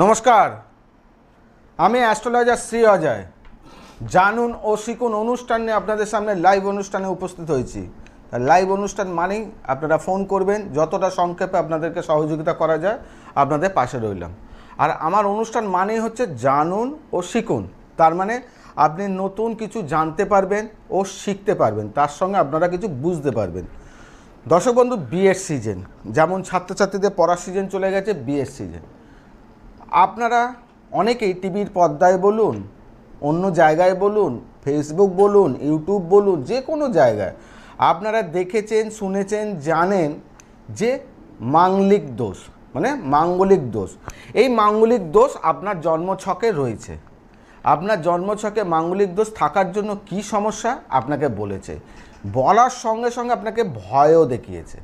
নমস্কার। আমি অ্যাস্ট্রোলজার শ্রী অজয়। জানুন ও শিখুন অনুষ্ঠান নিয়ে আপনাদের সামনে লাইভ অনুষ্ঠানে উপস্থিত হয়েছি। লাইভ অনুষ্ঠান মানেই আপনারা ফোন করবেন, যতটা সংক্ষেপে আপনাদেরকে সহযোগিতা করা যায়, আপনাদের পাশে রইলাম। আর আমার অনুষ্ঠান মানেই হচ্ছে জানুন ও শিখুন। তার মানে আপনি নতুন কিছু জানতে পারবেন ও শিখতে পারবেন। তার সঙ্গে আপনারা কিছু বুঝতে পারবেন। দর্শক বন্ধু বিয়ের সিজন যেমন ছাত্রছাত্রীদের পড়ার সিজন চলে গেছে বিয়ের সিজন আপনারা অনেকেই টিভির পর্দায় বলুন, অন্য জায়গায় বলুন ফেসবুক বলুন ইউটিউব বলুন, যে কোনো জায়গায় আপনারা দেখেছেন, শুনেছেন, জানেন যে মাঙ্গলিক দোষ মানে মাঙ্গলিক দোষ। এই মাঙ্গলিক দোষ আপনার জন্মছকে রয়েছে। আপনার জন্মছকে মাঙ্গলিক দোষ থাকার জন্য কি সমস্যা আপনাকে বলেছে? বলার সঙ্গে সঙ্গে আপনাকে ভয়ও দেখিয়েছে।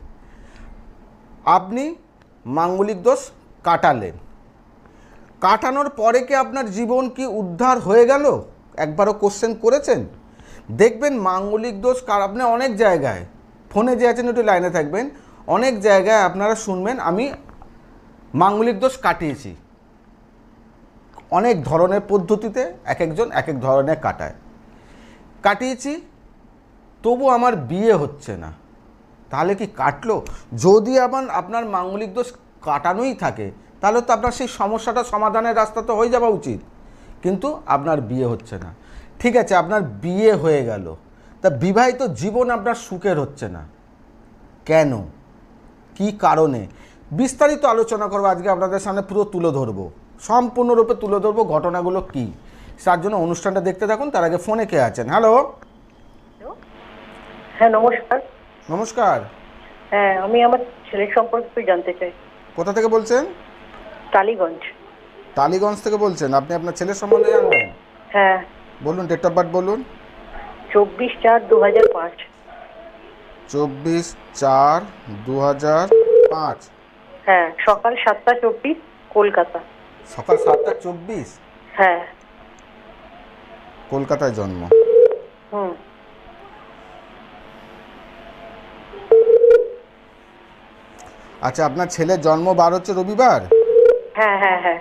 আপনি মাঙ্গলিক দোষ কাটালেন। কাটানোর পরে কি আপনার জীবন কি উদ্ধার হয়ে গেল? একবারও কোশ্চেন করেছেন? দেখবেন মাঙ্গলিক দোষ কার আপনি অনেক জায়গায় ফোনে যে আছেন একটু লাইনে থাকবেন, অনেক জায়গায় আপনারা শুনবেন, আমি মাঙ্গলিক দোষ কাটিয়েছি। অনেক ধরনের পদ্ধতিতে এক একজন এক এক ধরনের কাটায়। কাটিয়েছি, তবু আমার বিয়ে হচ্ছে না। তাহলে কি কাটলো? যদি আবার আপনার মাঙ্গলিক দোষ কাটানোই থাকে তাহলে তো আপনার সেই সমস্যাটা সমাধানের রাস্তা তো হয়ে যাওয়া উচিত। কিন্তু আপনার বিয়ে হচ্ছে না। ঠিক আছে আপনার বিয়ে হয়ে গেল। তা বিবাহিত জীবন আপনার সুখের হচ্ছে না। কেন? কি কারণে? বিস্তারিত আলোচনা করব আজকে আপনাদের সামনে পুরো তুলে ধরবো। সম্পূর্ণরূপে তুলে ধরবো ঘটনাগুলো কি। তার জন্য অনুষ্ঠানটা দেখতে থাকুন তার আগে ফোনে কে আছেন? হ্যালো হ্যাঁ নমস্কার। নমস্কার। হ্যাঁ আমি আমার ছেলের সম্পর্কে জানতে চাই। কোথা থেকে বলছেন? টালিগঞ্জ টালিগঞ্জ থেকে বলছেন? আপনি আপনার ছেলের সম্বন্ধে জানবেন? হ্যাঁ। বলুন ডেট অফ বার্থ বলুন। চব্বিশ চার দু হাজার পাঁচ। চব্বিশ চার দু হাজার পাঁচ। হ্যাঁ সকাল সাতটা চব্বিশ কলকাতা। সকাল সাতটা চব্বিশ? হ্যাঁ। কলকাতায় জন্ম। হুম। আচ্ছা আপনার ছেলের জন্ম বার হচ্ছে রবিবার? হ্যাঁ হ্যাঁ হ্যাঁ।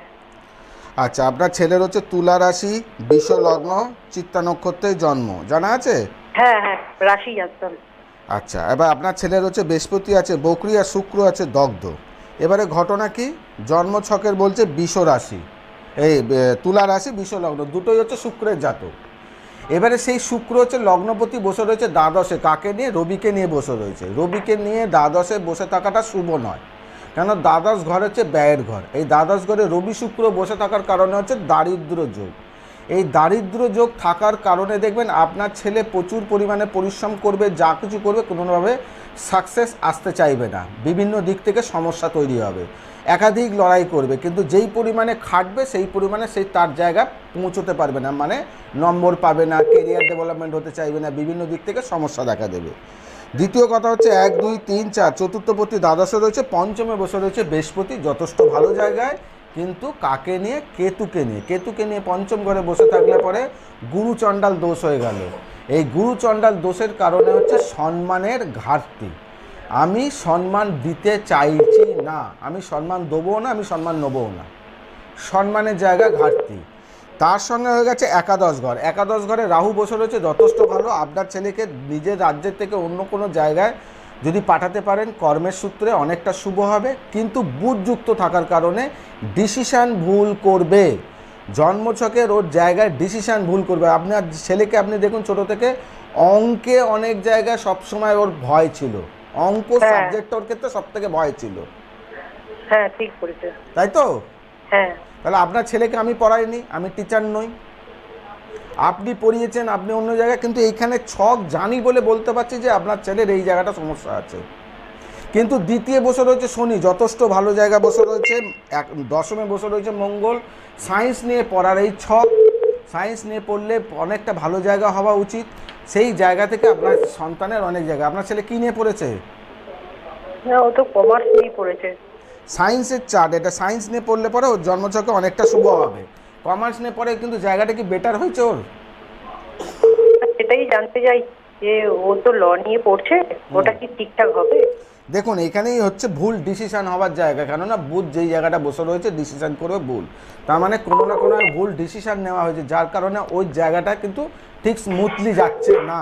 আচ্ছা আপনার ছেলের হচ্ছে তুলা রাশি বিশ্ব লগ্ন চিত্তা নক্ষত্রের জন্ম জানা আছে? হ্যাঁ হ্যাঁ রাশি জানতাম আচ্ছা এবার আপনার ছেলের হচ্ছে বৃহস্পতি আছে বকরি আর শুক্র আছে দগ্ধ। এবারে ঘটনা কি? জন্ম ছকের বলছে বিষ রাশি। এই তুলা রাশি বিষ লগ্ন দুটোই হচ্ছে শুক্রের জাতক। এবারে সেই শুক্র হচ্ছে লগ্নপতি বসে রয়েছে দ্বাদশে। কাকে নিয়ে? রবিকে নিয়ে বসে রয়েছে। রবিকে নিয়ে দ্বাদশে বসে থাকাটা শুভ নয়। কেন দ্বাদশ ঘর হচ্ছে ব্যয়ের ঘর। এই দ্বাদশ ঘরে রবি শুক্র বসে থাকার কারণে হচ্ছে দারিদ্র যোগ। এই দারিদ্র যোগ থাকার কারণে দেখবেন আপনার ছেলে প্রচুর পরিমাণে পরিশ্রম করবে, যা কিছু করবে, কোনোভাবে সাকসেস আসতে চাইবে না। বিভিন্ন দিক থেকে সমস্যা তৈরি হবে। একাধিক লড়াই করবে, কিন্তু যেই পরিমাণে খাটবে, সেই পরিমাণে সেই তার জায়গা পৌঁছতে পারবে না। মানে নম্বর পাবে না কেরিয়ার ডেভেলপমেন্ট হতে চাইবে না। বিভিন্ন দিক থেকে সমস্যা দেখা দেবে। দ্বিতীয় কথা হচ্ছে এক, দুই, তিন, চার। চতুর্থপতি দ্বাদশে রয়েছে, পঞ্চমে বসে রয়েছে বৃহস্পতি। যথেষ্ট ভালো জায়গায়, কিন্তু কাকে নিয়ে? কেতুকে নিয়ে। কেতুকে নিয়ে পঞ্চম ঘরে বসে থাকলে পরে গুরুচণ্ডাল দোষ হয়ে গেল। এই গুরুচণ্ডাল দোষের কারণে হচ্ছে সম্মানের ঘাটতি। আমি সম্মান দিতে চাইছি না। আমি সম্মান দেবো না, আমি সম্মান নেবও না। সম্মানের জায়গা ঘাটতি। তার সঙ্গে হয়ে গেছে একাদশ ঘর। একাদশ ঘরে রাহু বসে রয়েছে যথেষ্ট ভালো। আপনার ছেলেকে নিজের রাজ্যের থেকে অন্য কোনো জায়গায় যদি পাঠাতে পারেন কর্মের সূত্রে অনেকটা শুভ হবে। কিন্তু বুধযুক্ত থাকার কারণে ডিসিশান ভুল করবে। জন্মছকের ওর জায়গায় ডিসিশান ভুল করবে। আপনার ছেলেকে আপনি দেখুন ছোট থেকে অঙ্কে অনেক জায়গায় সবসময় ওর ভয় ছিল। অঙ্ক হ্যাঁ। সাবজেক্ট ওর ক্ষেত্রে সব থেকে ভয় ছিল। হ্যাঁ ঠিক তাই তো? হ্যাঁ। তাহলে আপনার ছেলেকে আমি পড়াইনি, আমি টিচার নই। আপনি পড়িয়েছেন, আপনি অন্য জায়গায়, কিন্তু এইখানে ছক জানি বলে বলতে পারছি যে আপনার ছেলের এই জায়গাটা সমস্যা আছে। কিন্তু দ্বিতীয় বসে রয়েছে শনি, যথেষ্ট ভালো জায়গা বসে রয়েছে এক, দশমে বসে রয়েছে মঙ্গল। সায়েন্স নিয়ে পড়ার এই ছক, সায়েন্স নিয়ে পড়লে অনেকটা ভালো জায়গা হওয়া উচিত। সেই জায়গা থেকে আপনার সন্তানের অনেক জায়গা। আপনার ছেলে কী নিয়ে পড়েছে? না ও তো কমার্স নিয়ে পড়েছে। সায়েন্সের চার্ট এটা সায়েন্স নিয়ে পড়লে পরে ওর জন্মছকে অনেকটা শুভ হবে। কমার্স নিয়ে পড়ে কিন্তু জায়গাটা কি বেটার হয়েছে ওর? সেটাই জানতে চাই যে ও তো ল নিয়ে পড়ছে ওটা কি ঠিকঠাক হবে? দেখুন এখানেই হচ্ছে ভুল ডিসিশন হওয়ার জায়গা কেননা বুধ যেই জায়গাটা বসে রয়েছে ডিসিশন করবে ভুল। তার মানে কোনো না কোনো ভুল ডিসিশন নেওয়া হয়েছে যার কারণে ওই জায়গাটা কিন্তু ঠিক স্মুথলি যাচ্ছে না।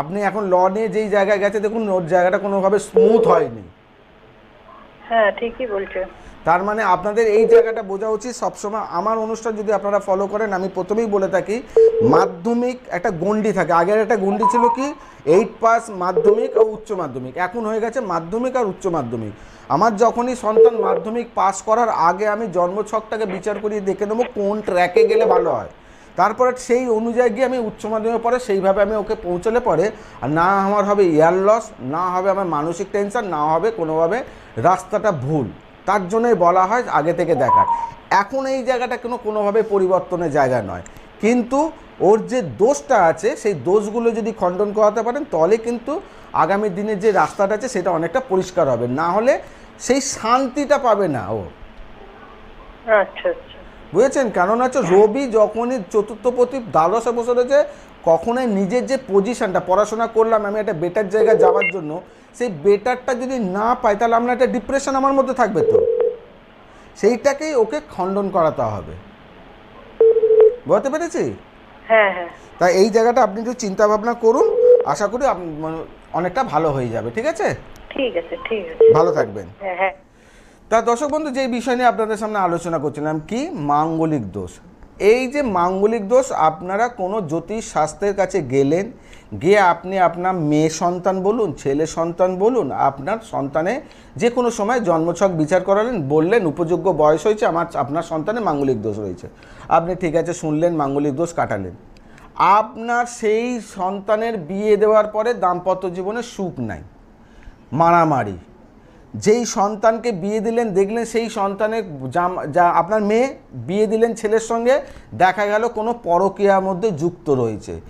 আপনি এখন ল নিয়ে যেই জায়গায় গেছে দেখুন ওর জায়গাটা কোনোভাবে স্মুথ হয়নি। হ্যাঁ ঠিকই তার মানে আপনাদের এই জায়গাটা বোঝা উচিত সবসময়। আমার অনুষ্ঠান যদি আপনারা ফলো করেন, আমি প্রথমেই বলে থাকি, মাধ্যমিক একটা গণ্ডি থাকে। আগের একটা গণ্ডি ছিল কি? এইট পাস মাধ্যমিক ও উচ্চ মাধ্যমিক। এখন হয়ে গেছে মাধ্যমিক আর উচ্চ মাধ্যমিক। আমার যখনই সন্তান মাধ্যমিক পাস করার আগে আমি জন্মছকটাকে বিচার করিয়ে দেখে নেব, কোন ট্র্যাকে গেলে ভালো হয়। তারপরে সেই অনুযায়ী গিয়ে আমি উচ্চ মাধ্যমিক পরে সেইভাবে আমি ওকে পৌঁছলে পরে না আমার হবে ইয়ার লস না হবে আমার মানসিক টেনশন না হবে কোনোভাবে রাস্তাটা ভুল। তার জন্যই বলা হয় আগে থেকে দেখার। এখন এই জায়গাটা কোনো কোনোভাবে পরিবর্তনের জায়গা নয়। কিন্তু ওর যে দোষটা আছে সেই দোষগুলো যদি খণ্ডন করাতে পারেন তাহলে কিন্তু আগামী দিনের যে রাস্তাটা আছে সেটা অনেকটা পরিষ্কার হবে। না হলে সেই শান্তিটা পাবে না ও। আচ্ছা আচ্ছা। বুঝেছেন? কেননা হচ্ছে রবি যখনই চতুর্থ প্রতি দ্বাদশে বসে রয়েছে কখনোই নিজের যে পজিশনটা পড়াশোনা করলাম আমি একটা বেটার জায়গায় যাওয়ার জন্য সেই বেটারটা যদি না পাই তাহলে আমরা একটা ডিপ্রেশন আমার মধ্যে থাকবে তো। সেইটাকেই ওকে খণ্ডন করাতে হবে। বুঝতে পেরেছি? হ্যাঁ হ্যাঁ। তাই এই জায়গাটা আপনি একটু চিন্তা ভাবনা করুন। আশা করি মানে অনেকটা ভালো হয়ে যাবে ঠিক আছে? ঠিক আছে ঠিক আছে। ভালো থাকবেন। হ্যাঁ হ্যাঁ। তা দর্শক বন্ধু যে বিষয় নিয়ে আপনাদের সামনে আলোচনা করছিলাম কি? মাঙ্গলিক দোষ। এই যে মাঙ্গলিক দোষ, আপনারা কোনো জ্যোতিষ শাস্ত্রের কাছে গেলেন, গিয়ে আপনি আপনার মেয়ে সন্তান বলুন, ছেলে সন্তান বলুন, আপনার সন্তানে যে কোনো সময় জন্মছক বিচার করালেন, বললেন, উপযোগ্য বয়স হয়েছে, আমার, আপনার সন্তানে মাঙ্গলিক দোষ রয়েছে। আপনি ঠিক আছে শুনলেন, মাঙ্গলিক দোষ কাটালেন। আপনার সেই সন্তানের বিয়ে দেওয়ার পরে দাম্পত্য জীবনে সুখ নাই, মারামারি যেই সন্তানকে বিয়ে দিলেন, দেখলেন সেই সন্তানের জাম- যা আপনার মেয়ে বিয়ে দিলেন ছেলের সঙ্গে, দেখা গেল কোনো পরকীয়ার মধ্যে যুক্ত রয়েছে।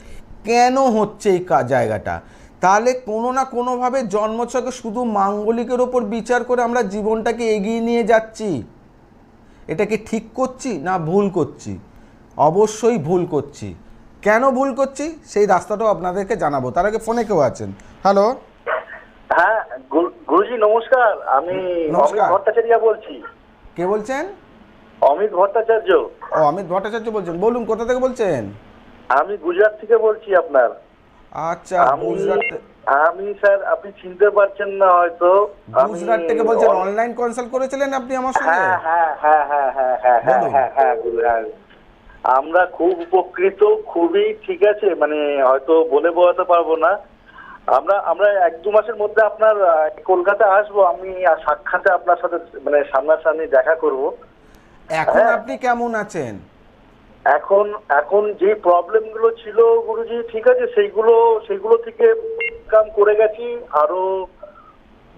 কেন হচ্ছে এই জায়গাটা? তাহলে কোনো না কোনোভাবে জন্মছকে শুধু মাঙ্গলিকের ওপর বিচার করে আমরা জীবনটাকে এগিয়ে নিয়ে যাচ্ছি? এটা কি ঠিক করছি না ভুল করছি? অবশ্যই ভুল করছি। কেন ভুল করছি? সেই রাস্তাটাও আপনাদেরকে জানাব। তার আগে ফোনে কেউ আছেন? হ্যালো? হ্যাঁ গুরুজি নমস্কার। আমি। অমিত ভট্টাচার্য বলছি। কে বলছেন? অমিত ভট্টাচার্য। ও অমিত ভট্টাচার্য বলছেন। বলুন কোথা থেকে বলছেন? আমি গুজরাট থেকে বলছি আপনার। আচ্ছা গুজরাট আমি স্যার আপনি চিনতে পারছেন না হয়তো। গুজরাট থেকে বলছেন অনলাইন কনসাল্ট করেছিলেন আপনি আমার সঙ্গে? হ্যাঁ হ্যাঁ হ্যাঁ হ্যাঁ হ্যাঁ হ্যাঁ হ্যাঁ হ্যাঁ হ্যাঁ হ্যাঁ। আমরা খুব উপকৃত খুবই ঠিক আছে। মানে হয়তো বলে বোঝাতে পারব না। আমরা আমরা এক দু মাসের মধ্যে আপনার কলকাতা আসব আমি আর সাক্ষাতে আপনার সাথে মানে সামনাসামনি দেখা করব। এখন হ্যাঁ। আপনি কেমন আছেন? এখন এখন যে প্রবলেমগুলো ছিল গুরুজি ঠিক আছে সেইগুলো সেইগুলো থেকে কাম করে গেছি। আরও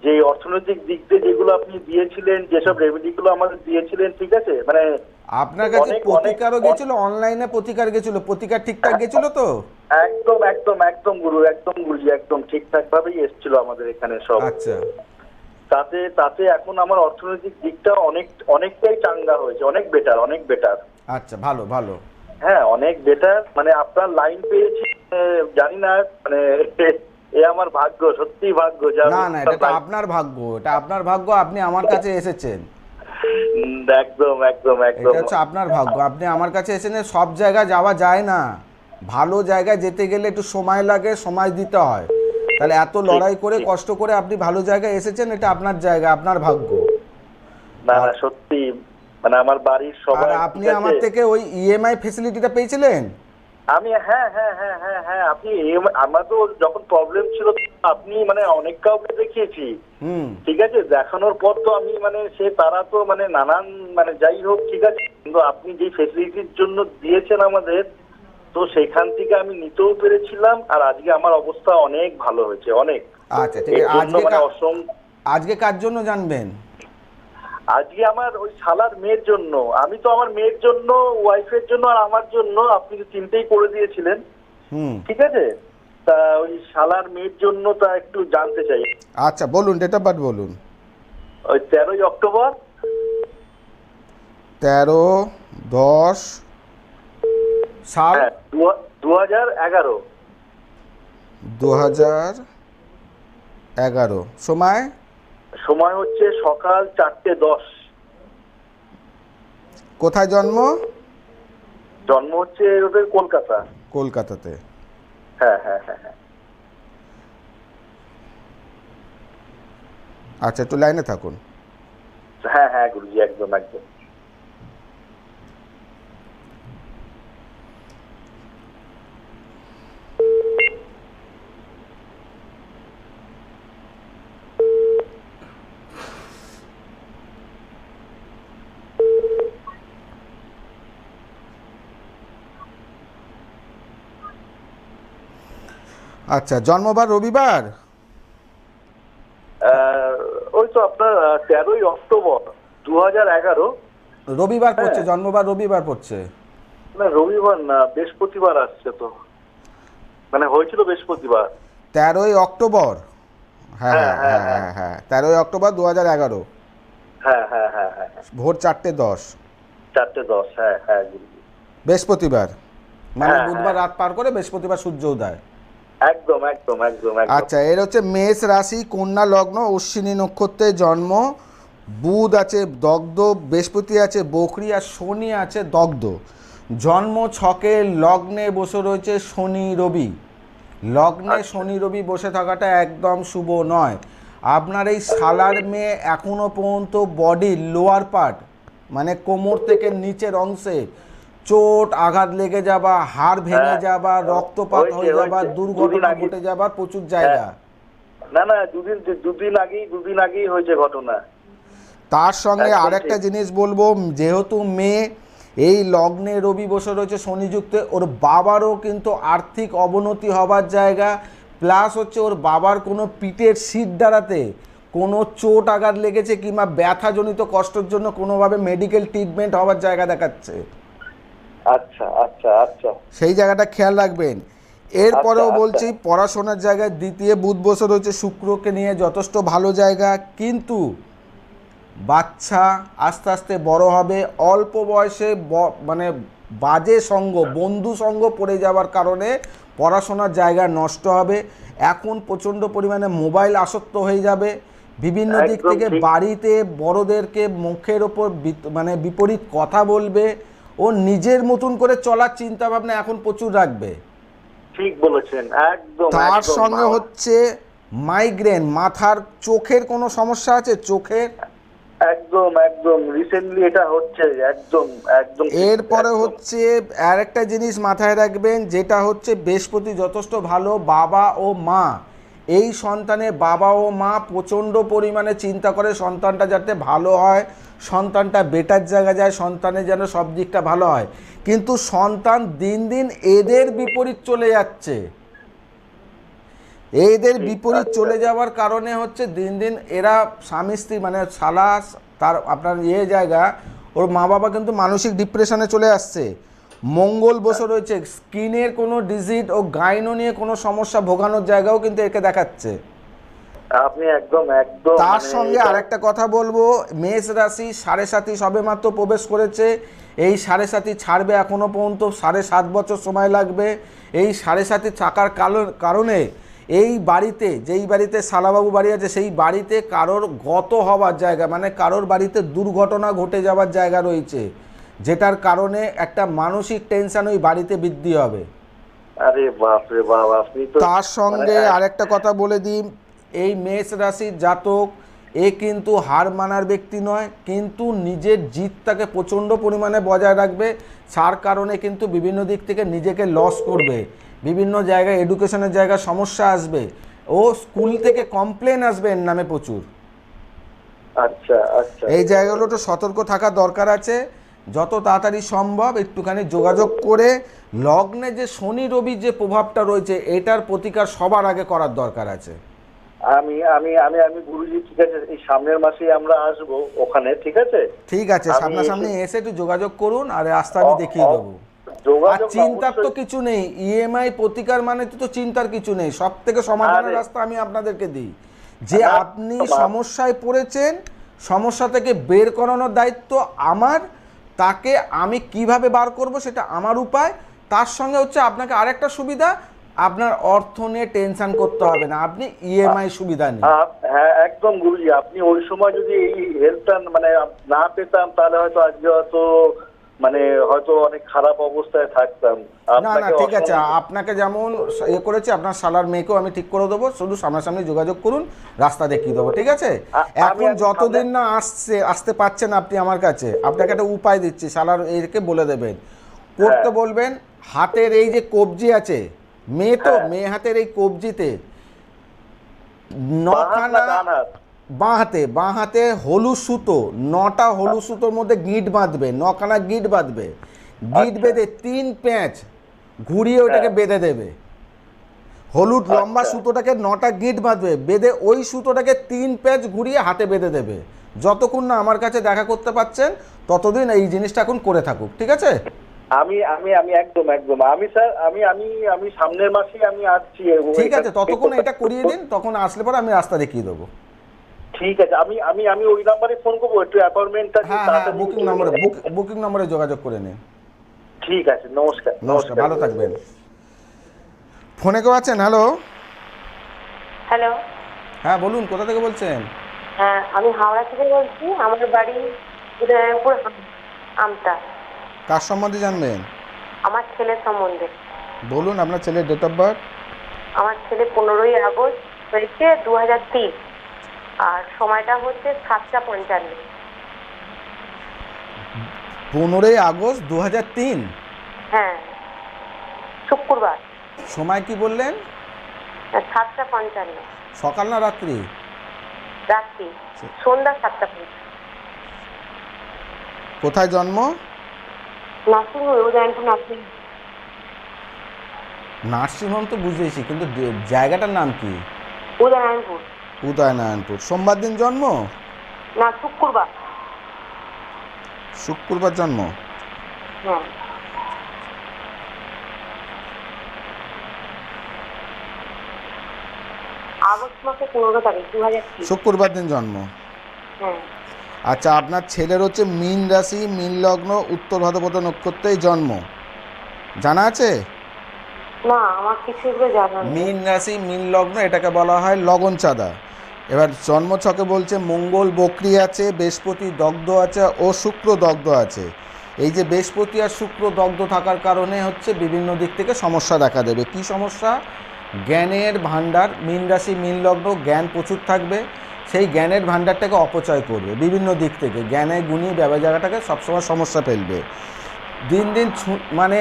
যে অর্থনৈতিক দিক দিয়ে যেগুলো আপনি দিয়েছিলেন যেসব রেমেডি গুলো আমাদের দিয়েছিলেন ঠিক আছে মানে আপনার কাছে প্রতিকারও গেছিল অনলাইনে প্রতিকার গেছিল প্রতিকার ঠিকঠাক গেছিল তো? একদম একদম একদম গুরু একদম গুরুজি একদম ঠিকঠাক ভাবেই এসেছিল আমাদের এখানে সব। আচ্ছা। তাতে তাতে এখন আমার অর্থনৈতিক দিকটা অনেক অনেকটাই চাঙ্গা হয়েছে অনেক বেটার অনেক বেটার আচ্ছা ভালো ভালো। হ্যাঁ অনেক বেটার মানে আপনার লাইন পেয়েছি জানি না মানে এ আমার ভাগ্য সত্যি ভাগ্য না না এটা আপনার ভাগ্য এটা আপনার ভাগ্য আপনি আমার কাছে এসেছেন। একদম একদম একদম এটা হচ্ছে আপনার ভাগ্য। আপনি আমার কাছে এসেছেন সব জায়গায় যাওয়া যায় না। ভালো জায়গায় যেতে গেলে একটু সময় লাগে সময় দিতে হয়। তাহলে এত লড়াই করে কষ্ট করে আপনি ভালো জায়গায় এসেছেন এটা আপনার জায়গা আপনার ভাগ্য। না না সত্যি মানে আমার বাড়ির আর সবাই আপনি আমার থেকে ওই ইএমআই ফেসিলিটিটা পেয়েছিলেন? আমি হ্যাঁ হ্যাঁ হ্যাঁ হ্যাঁ হ্যাঁ আপনি তো যখন প্রবলেম ছিল আপনি মানে অনেক কাউকে দেখিয়েছি। ঠিক আছে? দেখানোর পর তো আমি মানে সে তারা তো মানে নানান মানে যাই হোক ঠিক আছে? কিন্তু আপনি যে ফেসিলিটির জন্য দিয়েছেন আমাদের তো সেখান থেকে আমি নিতেও পেরেছিলাম আর আজকে আমার অবস্থা অনেক ভালো হয়েছে অনেক। আচ্ছা ঠিক আছে। আজকে মানে আজকে কার জন্য জানবেন? আজকে আমার ওই শালার মেয়ের জন্য আমি তো আমার মেয়ের জন্য ওয়াইফের জন্য আর আমার জন্য আপনি তো তিনটেই করে দিয়েছিলেন হুম। ঠিক আছে? তা ওই শালার মেয়ের জন্য তা একটু জানতে চাই। আচ্ছা বলুন ডেট অফ বার্থ বলুন। ওই তেরোই অক্টোবর। তেরো দশ সাল হ্যাঁ দু হাজার এগারো। দু হাজার এগারো। সময়? সময় হচ্ছে সকাল চারটে দশ। কোথায় জন্ম? জন্ম হচ্ছে ওদের কলকাতা। কলকাতাতে। হ্যাঁ হ্যাঁ হ্যাঁ হ্যাঁ। আচ্ছা একটু লাইনে থাকুন। হ্যাঁ হ্যাঁ গুরুজি একদম একদম। আচ্ছা জন্মবার রবিবার? ওই তো আপনার তেরোই অক্টোবর দু রবিবার পড়ছে হ্যাঁ। জন্মবার রবিবার পড়ছে? না রবিবার না বৃহস্পতিবার আসছে তো। মানে হয়েছিল বৃহস্পতিবার। তেরোই অক্টোবর? হ্যাঁ হ্যাঁ, হ্যাঁ হ্যাঁ, হ্যাঁ হ্যাঁ। তেরোই অক্টোবর দু হাজার এগারো। হ্যাঁ হ্যাঁ হ্যাঁ হ্যাঁ। ভোর চারটে দশ। চারটে দশ হ্যাঁ হ্যাঁ বৃহস্পতিবার? মানে বুধবার। রাত পার করে বৃহস্পতিবার সূর্য উদয় একদম একদম একদম আচ্ছা এর হচ্ছে মেষ রাশি কন্যা লগ্ন অশ্বিনী নক্ষত্রে জন্ম। বুধ আছে দগ্ধ বৃহস্পতি আছে বকরি আর শনি আছে দগ্ধ। জন্ম ছকে লগ্নে বসে রয়েছে শনি রবি। লগ্নে আচ্ছা। শনি রবি বসে থাকাটা একদম শুভ নয়। আপনার এই সালার মেয়ে এখনও পর্যন্ত বডির লোয়ার পার্ট মানে কোমর থেকে নিচের অংশে চোট আঘাত লেগে যাবা হাড় ভেঙে হ্যাঁ। যাবা রক্তপাত হয়ে যাবা দুর্ঘটনা ঘটে যাবার প্রচুর জায়গা। হ্যাঁ। না না দুদিন দুদিন আগেই দুদিন আগেই হয়েছে ঘটনা। তার সঙ্গে আরেকটা জিনিস বলব যেহেতু মেয়ে এই লগ্নে রবি বসে রয়েছে শনিযুক্তে ওর বাবারও কিন্তু আর্থিক অবনতি হবার জায়গা প্লাস হচ্ছে ওর বাবার কোনো পিঠের সিট দাঁড়াতে কোনো চোট আঘাত লেগেছে কিংবা ব্যথাজনিত কষ্টের জন্য কোনোভাবে মেডিকেল ট্রিটমেন্ট হওয়ার জায়গা দেখাচ্ছে। আচ্ছা আচ্ছা আচ্ছা। সেই জায়গাটা খেয়াল রাখবেন। এরপরেও আচ্ছা, বলছি পড়াশোনার জায়গায় দ্বিতীয় বুধ বসে রয়েছে শুক্রকে নিয়ে যথেষ্ট ভালো জায়গা কিন্তু বাচ্চা আস্তে আস্তে বড় হবে অল্প বয়সে মানে বাজে সঙ্গ বন্ধু সঙ্গ পড়ে যাওয়ার কারণে পড়াশোনার জায়গা নষ্ট হবে। এখন প্রচণ্ড পরিমাণে মোবাইল আসক্ত হয়ে যাবে। বিভিন্ন দিক থেকে বাড়িতে বড়দেরকে মুখের ওপর মানে বিপরীত কথা বলবে। ও নিজের মতন করে চলার চিন্তা ভাবনা এখন প্রচুর রাখবে। ঠিক বলেছেন একদম তার সঙ্গে হচ্ছে মাইগ্রেন মাথার চোখের কোনো সমস্যা আছে? চোখের? একদম একদম রিসেন্টলি এটা হচ্ছে একদম একদম এরপরে হচ্ছে আরেকটা জিনিস মাথায় রাখবেন যেটা হচ্ছে বৃহস্পতি যথেষ্ট ভালো বাবা ও মা। এই সন্তানের বাবা ও মা প্রচণ্ড পরিমাণে চিন্তা করে সন্তানটা যাতে ভালো হয় সন্তানটা বেটার জায়গা যায় সন্তানের যেন সব দিকটা ভালো হয়। কিন্তু সন্তান দিন দিন এদের বিপরীত চলে যাচ্ছে। এদের বিপরীত চলে যাওয়ার কারণে হচ্ছে দিন দিন এরা স্বামী স্ত্রী মানে সালাস তার আপনার ইয়ে জায়গা ওর মা বাবা কিন্তু মানসিক ডিপ্রেশনে চলে আসছে। মঙ্গল বসে রয়েছে। স্কিনের কোনো ডিজিট ও গাইনো নিয়ে কোনো সমস্যা ভোগানোর জায়গাও কিন্তু একে দেখাচ্ছে। আপনি একদম একদম তার মানে সঙ্গে আরেকটা কথা বলব মেষ রাশি সাড়ে সাতি সবেমাত্র প্রবেশ করেছে। এই সাড়ে সাতি ছাড়বে এখনও পর্যন্ত সাড়ে সাত বছর সময় লাগবে। এই সাড়ে সাতি থাকার কারণে এই বাড়িতে যেই বাড়িতে শালাবাবু বাড়ি আছে সেই বাড়িতে কারোর গত হওয়ার জায়গা মানে কারোর বাড়িতে দুর্ঘটনা ঘটে যাওয়ার জায়গা রয়েছে। যেটার কারণে একটা মানসিক টেনশন ওই বাড়িতে বৃদ্ধি হবে। আরে বাপ রে বাপ আপনি তো তার সঙ্গে মানে- আরেকটা কথা বলে দিই এই মেষ রাশির জাতক এ কিন্তু হার মানার ব্যক্তি নয় কিন্তু নিজের জিতটাকে প্রচণ্ড পরিমাণে বজায় রাখবে। যার কারণে কিন্তু বিভিন্ন দিক থেকে নিজেকে লস করবে। বিভিন্ন জায়গায় এডুকেশনের জায়গায় সমস্যা আসবে। ও স্কুল থেকে কমপ্লেন আসবে এর নামে প্রচুর। আচ্ছা আচ্ছা। এই জায়গাগুলো একটু সতর্ক থাকা দরকার আছে। যত তাড়াতাড়ি সম্ভব একটুখানি যোগাযোগ করে লগ্নে যে শনি রবি যে প্রভাবটা রয়েছে এটার প্রতিকার সবার আগে করার দরকার আছে। আমি আমি আমি আমি গুরুজি ঠিক আছে এই সামনের মাসেই আমরা আসব ওখানে ঠিক আছে? ঠিক আছে সামনাসামনি এসে একটু যোগাযোগ করুন আর রাস্তা আমি দেখিয়ে দেবো। আর চিন্তার তো কিছু নেই ইএমআই প্রতিকার মানে তো তো চিন্তার কিছু নেই সব থেকে সমাধানের রাস্তা আমি আপনাদেরকে দিই। যে আপনি সমস্যায় পড়েছেন সমস্যা থেকে বের করানোর দায়িত্ব আমার তাকে আমি কীভাবে বার করব সেটা আমার উপায়, তার সঙ্গে হচ্ছে আপনাকে আরেকটা সুবিধা, আপনার অর্থ নিয়ে টেনশন করতে হবে না, আপনি ইএমআই সুবিধা নেই হ্যাঁ একদম গুরুজি, আপনি ওই সময় যদি এই হেল্পটা মানে না পেতাম, তাহলে হয়তো আজকে হয়তো মানে হয়তো অনেক খারাপ অবস্থায় থাকতাম না না ঠিক আছে আপনাকে যেমন ইয়ে করেছি আপনার সালার মেয়েকেও আমি ঠিক করে দেবো শুধু সামনাসামনি যোগাযোগ করুন রাস্তা দেখিয়ে দেবো ঠিক আছে এখন যতদিন না আসছে আসতে পাচ্ছেন আপনি আমার কাছে আপনাকে একটা উপায় দিচ্ছি সালার এরকে বলে দেবেন করতে হ্যাঁ। বলবেন হাতের এই যে কবজি আছে মেয়ে তো হ্যাঁ। মেয়ে হাতের এই কবজিতে নখানা? বাঁ হাতে বাঁ হাতে হলুদ সুতো নটা হলুদ সুতোর মধ্যে গিট বাঁধবে নখানা গিট বাঁধবে গিট আচ্ছা। বেঁধে তিন প্যাঁচ ঘুরিয়ে ওটাকে হ্যাঁ। বেঁধে দেবে হলুদ লম্বা আচ্ছা। সুতোটাকে নটা গিট বাঁধবে বেঁধে ওই সুতোটাকে তিন প্যাঁচ ঘুরিয়ে হাতে বেঁধে দেবে যতক্ষণ না আমার কাছে দেখা করতে পাচ্ছেন ততদিন এই জিনিসটা এখন করে থাকুক ঠিক আছে আমি আমি আমি একদম একদম আমি স্যার আমি আমি আমি সামনের মাসে আমি আসছি ঠিক আছে ততক্ষণ এটা করিয়ে দিন তখন আসলে পরে আমি রাস্তা দেখিয়ে দেবো ঠিক আছে আমি আমি আমি ওই নাম্বারে ফোন করব একটু অ্যাপয়েন্টমেন্টটা বুকিং নম্বরে বুকিং নম্বরে যোগাযোগ করে নিন ঠিক আছে নমস্কার নমস্কার ভালো থাকবেন। ফোনে কেউ আছেন? হ্যালো? হ্যালো? হ্যাঁ বলুন কোথা থেকে বলছেন? হ্যাঁ আমি হাওড়া থেকে বলছি আমার বাড়ি উদয়পুর আমতা। কার সম্বন্ধে জানবেন? আমার ছেলের সম্বন্ধে। বলুন আপনার ছেলের ডেট অফ বার্থ আমার ছেলে পনেরোই আগস্ট হয়েছে দু হাজার তিন। আর সময়টা হচ্ছে সাতটা পঞ্চান্ন। পনেরোই আগস্ট দু হ্যাঁ। শুক্রবার। সময় কি বললেন? সাতটা পঞ্চান্ন। সকাল না রাত্রি? রাত্রি। সন্ধ্যা সাতটা পঞ্চান্ন। কোথায় জন্ম? উদয়নপুর নার্সিং নার্সিংহোম তো বুঝেছি কিন্তু জায়গাটার নাম কি? উদয়নপুর উদয়নারায়ণপুর। সোমবার দিন জন্ম? না শুক্রবার। শুক্রবার জন্ম? হ্যাঁ। আগস্ট মাসে পনেরো তারিখ দু হাজার তিন। শুক্রবার দিন জন্ম? হ্যাঁ। আচ্ছা আপনার ছেলের হচ্ছে মীন রাশি মীন লগ্ন উত্তর ভাদ্রপদ নক্ষত্রেই জন্ম। জানা আছে? না আমার কিছু জানা মীন রাশি মীন লগ্ন এটাকে বলা হয় লগন চাঁদা এবার জন্মছকে বলছে মঙ্গল বকরি আছে, বৃহস্পতি দগ্ধ আছে ও শুক্র দগ্ধ আছে। এই যে বৃহস্পতি আর শুক্র দগ্ধ থাকার কারণে হচ্ছে বিভিন্ন দিক থেকে সমস্যা দেখা দেবে। কি সমস্যা? জ্ঞানের ভাণ্ডার, মীন রাশি, মীন লগ্ন, জ্ঞান প্রচুর থাকবে। সেই জ্ঞানের ভাণ্ডারটাকে অপচয় করবে বিভিন্ন দিক থেকে। জ্ঞানে গুণী ব্যবসা জায়গাটাকে সবসময় সমস্যা ফেলবে। দিন দিন মানে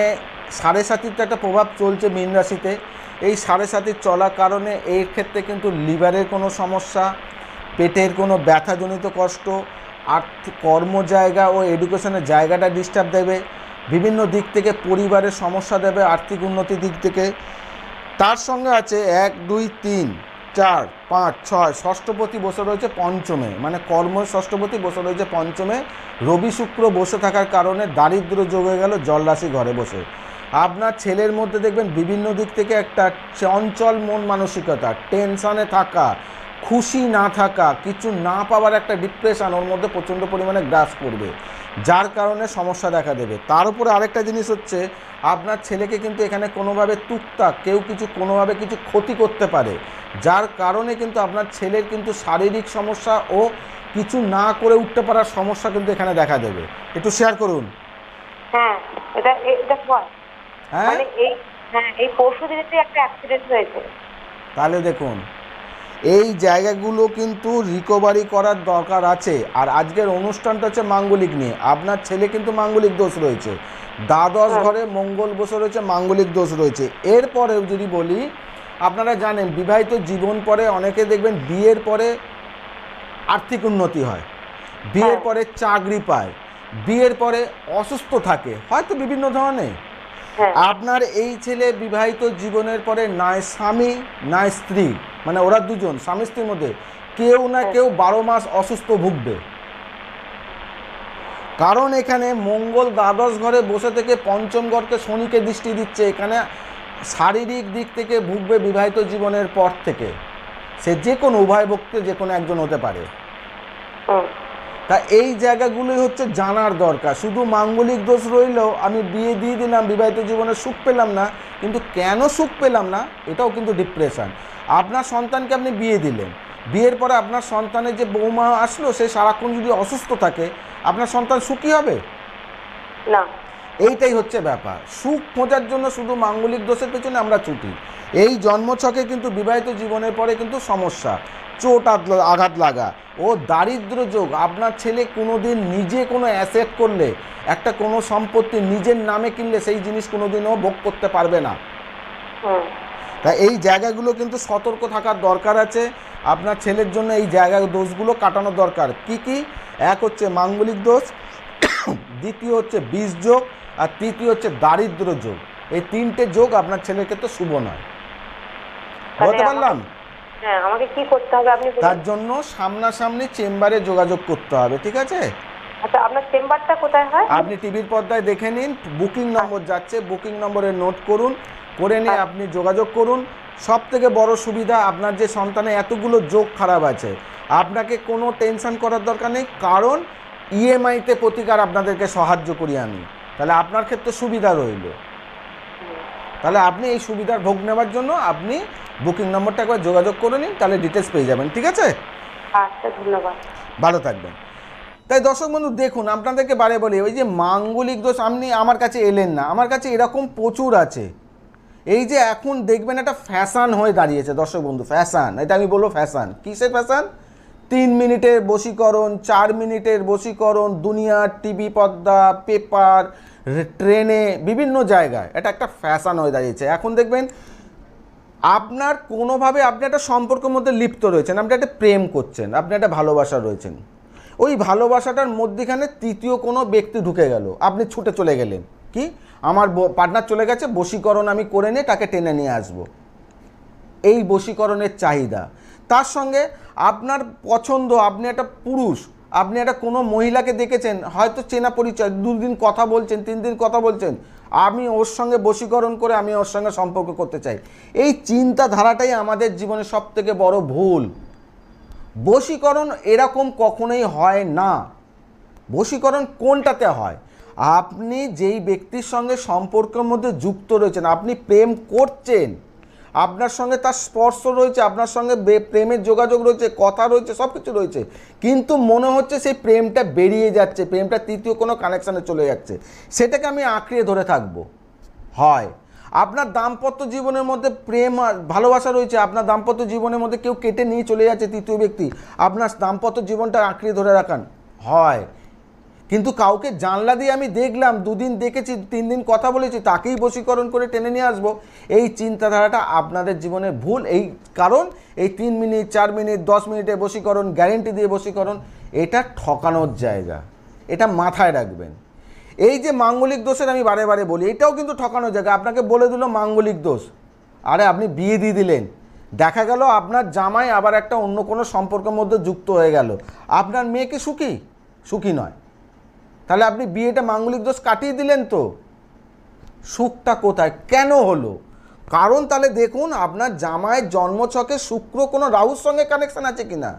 সাড়ে সাতির একটা প্রভাব চলছে মীন রাশিতে। এই সাড়ে সাতির চলার কারণে এই ক্ষেত্রে কিন্তু লিভারের কোনো সমস্যা, পেটের কোনো ব্যথাজনিত কষ্ট আর্থিক কর্ম জায়গা ও এডুকেশনের জায়গাটা ডিস্টার্ব দেবে, বিভিন্ন দিক থেকে পরিবারের সমস্যা দেবে, আর্থিক উন্নতির দিক থেকে। তার সঙ্গে আছে এক, দুই, তিন, চার, পাঁচ, ছয় ষষ্ঠপতি বসে রয়েছে পঞ্চমে মানে কর্ম ষষ্ঠপতি বসে রয়েছে পঞ্চমে। রবি শুক্র বসে থাকার কারণে দারিদ্র যোগ গেল, জলরাশি ঘরে বসে। আপনার ছেলের মধ্যে দেখবেন বিভিন্ন দিক থেকে একটা চঞ্চল মন মানসিকতা, টেনশনে থাকা, খুশি না থাকা, কিছু না পাওয়ার একটা ডিপ্রেশন ওর মধ্যে প্রচণ্ড পরিমাণে গ্রাস করবে, যার কারণে সমস্যা দেখা দেবে। তার উপরে আরেকটা জিনিস হচ্ছে, আপনার ছেলেকে কিন্তু এখানে কোনোভাবে টুকটাক কেউ কিছু কোনোভাবে কিছু ক্ষতি করতে পারে, যার কারণে কিন্তু আপনার ছেলের কিন্তু শারীরিক সমস্যা ও কিছু না করে উঠতে পারার সমস্যা কিন্তু এখানে দেখা দেবে। একটু শেয়ার করুন। হ্যাঁ এটা এটা মানে এই হ্যাঁ এই পরশু দিনেতে একটা অ্যাক্সিডেন্ট হয়েছে। তাহলে দেখুন এই জায়গাগুলো কিন্তু রিকভারি করার দরকার আছে। আর আজকের অনুষ্ঠানটা হচ্ছে মাঙ্গলিক নিয়ে। আপনার ছেলে কিন্তু মাঙ্গলিক দোষ রয়েছে। দ্বাদশ ঘরে মঙ্গল বসে রয়েছে মাঙ্গলিক দোষ রয়েছে। এরপরেও যদি বলি আপনারা জানেন বিবাহিত জীবন পরে অনেকে দেখবেন বিয়ের পরে আর্থিক উন্নতি হয়। বিয়ের হ্যাঁ। পরে চাকরি পায়। বিয়ের পরে অসুস্থ থাকে। হয়তো বিভিন্ন ধরনের। হ্যাঁ আপনার এই ছেলে বিবাহিত জীবনের পরে নয় স্বামী নয় স্ত্রী মানে ওরা দুজন স্বামী স্ত্রীর মধ্যে কেউ না কেউ বারো মাস অসুস্থ ভুগবে। কারণ এখানে মঙ্গল দ্বাদশ ঘরে বসে থেকে পঞ্চম ঘরকে শনিকে দৃষ্টি দিচ্ছে এখানে শারীরিক দিক থেকে ভুগবে বিবাহিত জীবনের পর থেকে। সে যে কোনো উভয় পক্ষে যে কোনো একজন হতে পারে। তা এই জায়গাগুলোই হচ্ছে জানার দরকার। শুধু মাঙ্গলিক দোষ রইলেও আমি বিয়ে দিয়ে দিলাম বিবাহিত জীবনে সুখ পেলাম না কিন্তু কেন সুখ পেলাম না এটাও কিন্তু ডিপ্রেশন আপনার সন্তানকে আপনি বিয়ে দিলেন। বিয়ের পরে আপনার সন্তানের যে বৌমা আসলো সে সারাক্ষণ যদি অসুস্থ থাকে আপনার সন্তান সুখী হবে? না। এইটাই হচ্ছে ব্যাপার। সুখ খোঁজার জন্য শুধু মাঙ্গলিক দোষের পেছনে আমরা ছুটি। এই জন্মছকে কিন্তু বিবাহিত জীবনের পরে কিন্তু সমস্যা। চোট আঘাত লাগা। ও দারিদ্র যোগ। আপনার ছেলে কোনো দিন নিজে কোনো অ্যাসেট করলে একটা কোনো সম্পত্তি নিজের নামে কিনলে সেই জিনিস কোনো দিনও ভোগ করতে পারবে না। তা এই জায়গাগুলো কিন্তু সতর্ক থাকার দরকার আছে। আপনার ছেলের জন্য এই জায়গা দোষগুলো কাটানো দরকার। কি কি? এক হচ্ছে মাঙ্গলিক দোষ দ্বিতীয় হচ্ছে বীজ যোগ আর তৃতীয় হচ্ছে দারিদ্র যোগ। এই তিনটে যোগ আপনার ছেলের ক্ষেত্রে শুভ নয়। বলতে পারলাম? হ্যাঁ আমাকে কি করতে হবে আপনি। তার জন্য সামনাসামনি চেম্বারে যোগাযোগ করতে হবে ঠিক আছে? আচ্ছা আপনার চেম্বারটা কোথায় হয়? আপনি টিভির পর্দায় দেখে নিন বুকিং নম্বর যাচ্ছে বুকিং নম্বরে নোট করুন করে নিয়ে আপনি যোগাযোগ করুন। সব থেকে বড় সুবিধা আপনার যে সন্তানে এতগুলো যোগ খারাপ আছে আপনাকে কোনো টেনশন করার দরকার নেই কারণ ইএমআইতে প্রতিকার আপনাদেরকে সাহায্য করি আমি তাহলে আপনার ক্ষেত্রে সুবিধা রইল। তাহলে আপনি এই সুবিধার ভোগ নেওয়ার জন্য আপনি বুকিং নম্বরটা একবার যোগাযোগ করে নিন তাহলে ডিটেলস পেয়ে যাবেন ঠিক আছে? আচ্ছা ধন্যবাদ। ভালো থাকবেন। তাই দর্শক বন্ধু দেখুন আপনাদেরকে বারে বলি ওই যে মাঙ্গলিক দোষ আপনি আমার কাছে এলেন না আমার কাছে এরকম প্রচুর আছে। এই যে এখন দেখবেন একটা ফ্যাশান হয়ে দাঁড়িয়েছে দর্শক বন্ধু ফ্যাশন এটা আমি বলব ফ্যাশান। কিসের ফ্যাশান? তিন মিনিটের বশীকরণ চার মিনিটের বশীকরণ দুনিয়ার টিভি পর্দা পেপার ট্রেনে বিভিন্ন জায়গায়, এটা একটা ফ্যাশন হয়ে দাঁড়িয়েছে। এখন দেখবেন, আপনার কোনোভাবে আপনি একটা সম্পর্কের মধ্যে লিপ্ত রয়েছেন, আপনি একটা প্রেম করছেন, আপনি একটা ভালোবাসা রয়েছেন। ওই ভালোবাসাটার মধ্যেখানে তৃতীয় কোনো ব্যক্তি ঢুকে গেল, আপনি ছুটে চলে গেলেন। কি? আমার পার্টনার চলে গেছে, বশীকরণ আমি করে নিয়ে তাকে টেনে নিয়ে আসব। এই বশীকরণের চাহিদা। তার সঙ্গে আপনার পছন্দ, আপনি একটা পুরুষ আপনি একটা কোনো মহিলাকে দেখেছেন? হয়তো চেনা পরিচয়, দুদিন কথা বলছেন, তিন দিন কথা বলছেন। আমি ওর সঙ্গে বশীকরণ করে আমি ওর সঙ্গে সম্পর্ক করতে চাই। এই চিন্তাধারাটাই আমাদের জীবনে সব থেকে বড় ভুল। বশীকরণ এরকম কখনোই হয় না। বশীকরণ কোনটাতে হয়? আপনি যেই ব্যক্তির সঙ্গে সম্পর্কের মধ্যে যুক্ত রয়েছেন, আপনি প্রেম করছেন আপনার সঙ্গে তার স্পর্শ রয়েছে, আপনার সঙ্গে প্রেমের যোগাযোগ রয়েছে, কথা রয়েছে সব কিছু রয়েছে। কিন্তু মনে হচ্ছে সেই প্রেমটা বেরিয়ে যাচ্ছে, প্রেমটা তৃতীয় কোনো কানেকশানে চলে যাচ্ছে। সেটাকে আমি আঁকড়িয়ে ধরে থাকব। হয়। আপনার দাম্পত্য জীবনের মধ্যে প্রেম আর ভালোবাসা রয়েছে, আপনার দাম্পত্য জীবনের মধ্যে কেউ কেটে নিয়ে চলে যাচ্ছে তৃতীয় ব্যক্তি। আপনার দাম্পত্য জীবনটা আঁকড়িয়ে ধরে রাখান হয়। কিন্তু কাউকে জানলা দিয়ে আমি দেখলাম, দুদিন দেখেছি, তিন দিন কথা বলেছি, তাকেই বশীকরণ করে টেনে নিয়ে আসব। এই চিন্তাধারাটা আপনাদের জীবনে ভুল। এই কারণ, এই তিন মিনিট, চার মিনিট, দশ মিনিটে বশীকরণ গ্যারেন্টি দিয়ে বশীকরণ, এটা ঠকানোর জায়গা। এটা মাথায় রাখবেন। এই যে মাঙ্গলিক দোষের আমি বারে বারে বলি, এটাও কিন্তু ঠকানোর জায়গা। আপনাকে বলে দিল মাঙ্গলিক দোষ। আরে, আপনি বিয়ে দিয়ে দিলেন। দেখা গেল আপনার জামাই আবার একটা অন্য কোনো সম্পর্কের মধ্যে যুক্ত হয়ে গেল। আপনার মেয়ে কি সুখী? সুখী নয়। তাহলে আপনি বিয়েটা মাঙ্গলিক দোষ কাটিয়ে দিলেন তো। সুখটা কোথায়? কেন হলো? কারণ তাহলে দেখুন, আপনার জামাইয়ের জন্মছকে শুক্র কোনো রাহুর সঙ্গে কানেকশন আছে কি না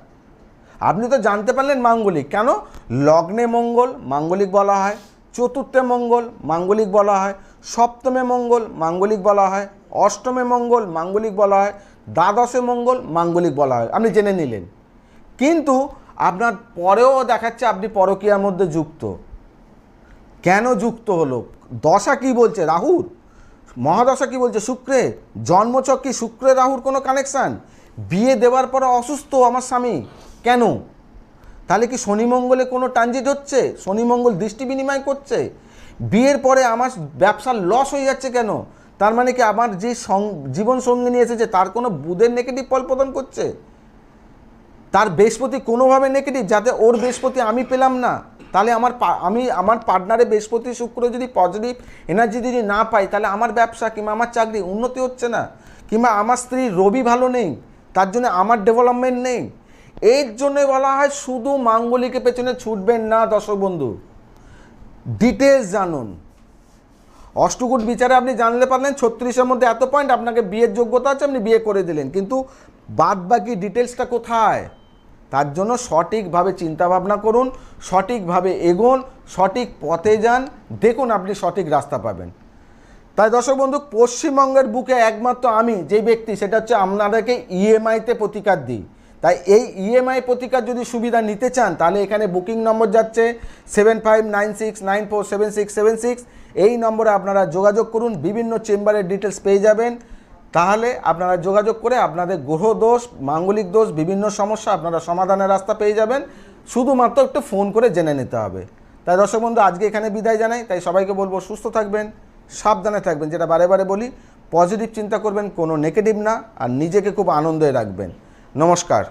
আপনি তো জানতে পারলেন মাঙ্গলিক। কেন? লগ্নে মঙ্গল, মাঙ্গলিক বলা হয়। চতুর্থে মঙ্গল, মাঙ্গলিক বলা হয়। সপ্তমে মঙ্গল, মাঙ্গলিক বলা হয়। অষ্টমে মঙ্গল, মাঙ্গলিক বলা হয়। দ্বাদশে মঙ্গল, মাঙ্গলিক বলা হয়। আপনি জেনে নিলেন। কিন্তু আপনার পরেও দেখাচ্ছে আপনি পরকীয়ার মধ্যে যুক্ত। কেন যুক্ত হলো? দশা কি বলছে রাহুর? মহাদশা কি বলছে শুক্রে জন্মচক কি শুক্রে রাহুর কোনো কানেকশান বিয়ে দেওয়ার পরে অসুস্থ আমার স্বামী। কেন? তাহলে কি শনি মঙ্গলে কোনো ট্রানজিট হচ্ছে? শনি মঙ্গল দৃষ্টি বিনিময় করছে? বিয়ের পরে আমার ব্যবসার লস হয়ে যাচ্ছে কেন? তার মানে কি আমার যে জীবন সঙ্গিনী এসেছে, তার কোনো বুধের নেগেটিভ ফল প্রদান করছে? তার বৃহস্পতি কোনোভাবে নেগেটিভ যাতে ওর বৃহস্পতি আমি পেলাম না। তাহলে আমার আমি আমার পার্টনারে বৃহস্পতি শুক্র যদি পজিটিভ এনার্জি যদি না পাই, তাহলে আমার ব্যবসা কিংবা আমার চাকরি উন্নতি হচ্ছে না। কিংবা আমার স্ত্রী রবি ভালো নেই, তার জন্য আমার ডেভেলপমেন্ট নেই। এর জন্য বলা হয় শুধু মাঙ্গলিকের পেছনে ছুটবেন না, দর্শক বন্ধু। ডিটেলস জানুন। অষ্টকুট বিচারে আপনি জানলে পারলেন, ছত্রিশের মধ্যে এত পয়েন্ট আপনাকে বিয়ের যোগ্যতা আছে, আপনি বিয়ে করে দিলেন। কিন্তু বাদ বাকি ডিটেলসটা কোথায়? তার জন্য সঠিকভাবে চিন্তাভাবনা করুন, সঠিকভাবে এগোন, সঠিক পথে যান। দেখুন আপনি সঠিক রাস্তা পাবেন। তাই দর্শক বন্ধু, পশ্চিমবঙ্গের বুকে একমাত্র আমি যে ব্যক্তি, সেটা হচ্ছে আপনাদেরকে ইএমআইতে প্রতিকার দিই। তাই এই ইএমআই প্রতিকার যদি সুবিধা নিতে চান, তাহলে এখানে বুকিং নম্বর যাচ্ছে seven five nine six nine four seven six seven six এই নম্বরে আপনারা যোগাযোগ করুন, বিভিন্ন চেম্বারের ডিটেলস পেয়ে যাবেন। তাহলে আপনারা যোগাযোগ করে আপনাদের গ্রহ দোষ, মাঙ্গলিক দোষ, বিভিন্ন সমস্যা আপনারা সমাধানের রাস্তা পেয়ে যাবেন। শুধুমাত্র একটু ফোন করে জেনে নিতে হবে। তাই দর্শক বন্ধু, আজকে এখানে বিদায় জানাই। তাই সবাইকে বলব, সুস্থ থাকবেন, সাবধানে থাকবেন। যেটা বারে বারে বলি পজিটিভ চিন্তা করবেন, কোনো নেগেটিভ না, আর নিজেকে খুব আনন্দে রাখবেন। নমস্কার।